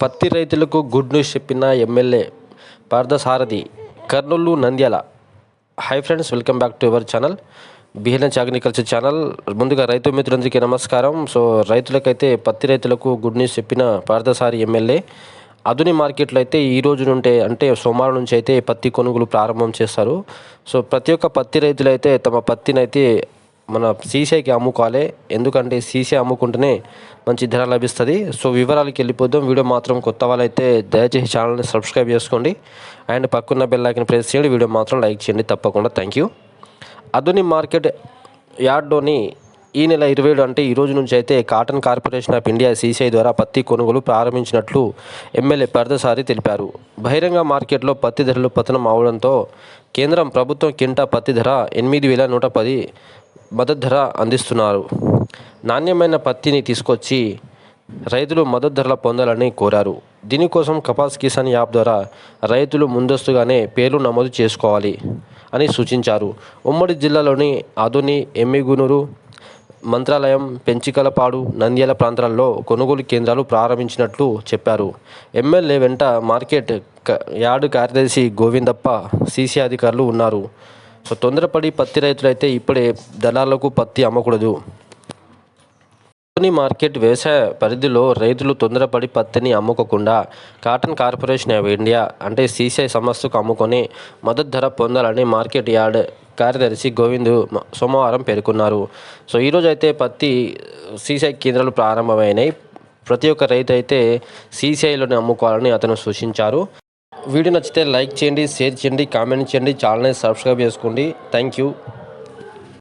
పత్తి రైతులకు good news చెప్పిన MLA Parthasarathi Kurnool Nandyal. Hi friends welcome back to our channel బిహెన్ఎస్ agriculture channel ముందుగా రైతు మిత్రులందరికీ నమస్కారం. సో రైతులకైతే పత్తి రైతులకు గుడ్ న్యూస్ చెప్పిన పార్థసారి ఎమ్మెల్యే అదుని మార్కెట్లో అయితే ఈ రోజు నుండే అంటే సోమవారం నుంచి అయితే పత్తి కొనుగోలు ప్రారంభం చేస్తారు. సో ప్రతి ఒక్క పత్తి రైతులు అయితే తమ పత్తిని అయితే మన సీసీఐకి అమ్ముకోవాలి. ఎందుకంటే సీసీ అమ్ముకుంటేనే మంచి ధర లభిస్తుంది. సో వివరాలకి వెళ్ళిపోదాం. వీడియో మాత్రం కొత్త వాళ్ళైతే దయచేసి ఛానల్ని సబ్స్క్రైబ్ చేసుకోండి. అండ్ పక్కన్న బెల్ ప్రెస్ చేయండి. వీడియో మాత్రం లైక్ చేయండి. తప్పకుండా. థ్యాంక్ యూ అదుని మార్కెట్ యార్డ్లోని ఈ నెల ఇరవై ఏడు అంటే ఈ రోజు నుంచి అయితే cotton corporation of India CCI ద్వారా పత్తి కొనుగోలు ప్రారంభించినట్లు ఎమ్మెల్యే పరదసారి తెలిపారు. బహిరంగ మార్కెట్లో పత్తి ధరలు పతనం అవడంతో కేంద్రం ప్రభుత్వం కింటా పత్తి ధర ఎనిమిది వేల నూట పది మద్దతు ధర అందిస్తున్నారు. నాణ్యమైన పత్తిని తీసుకొచ్చి రైతులు మద్దతు ధరల పొందాలని కోరారు. దీనికోసం కపాస్ కిసాన్ యాప్ ద్వారా రైతులు ముందస్తుగానే పేర్లు నమోదు చేసుకోవాలి అని సూచించారు. ఉమ్మడి జిల్లాలోని ఆదోని ఎమ్మిగునూరు మంత్రాలయం పెంచికలపాడు నంద్యాల ప్రాంతాల్లో కొనుగోలు కేంద్రాలు ప్రారంభించినట్లు చెప్పారు. ఎమ్మెల్యే వెంట మార్కెట్ యార్డు కార్యదర్శి గోవిందప్ప సీసీ అధికారులు ఉన్నారు. సో తొందరపడి పత్తి రైతులైతే ఇప్పుడే దళాలకు పత్తి అమ్మకూడదు. కొన్ని మార్కెట్ వ్యవసాయ పరిధిలో రైతులు తొందరపడి పత్తిని అమ్ముకోకుండా కాటన్ కార్పొరేషన్ ఆఫ్ ఇండియా అంటే సీసీఐ సంస్థకు అమ్ముకొని మద్దతు ధర పొందాలని మార్కెట్ యార్డ్ కార్యదర్శి గోవింద్ సోమవారం పేర్కొన్నారు. సో ఈరోజు అయితే పత్తి సీసీఐ కేంద్రాలు ప్రారంభమైనాయి. ప్రతి ఒక్క రైతు అయితే సీసీఐలోనే అమ్ముకోవాలని అతను సూచించారు. వీడియో నచ్చితే లైక్ చేయండి షేర్ చేయండి కామెంట్ చేయండి ఛానల్ని సబ్స్క్రైబ్ చేసుకోండి. Thank you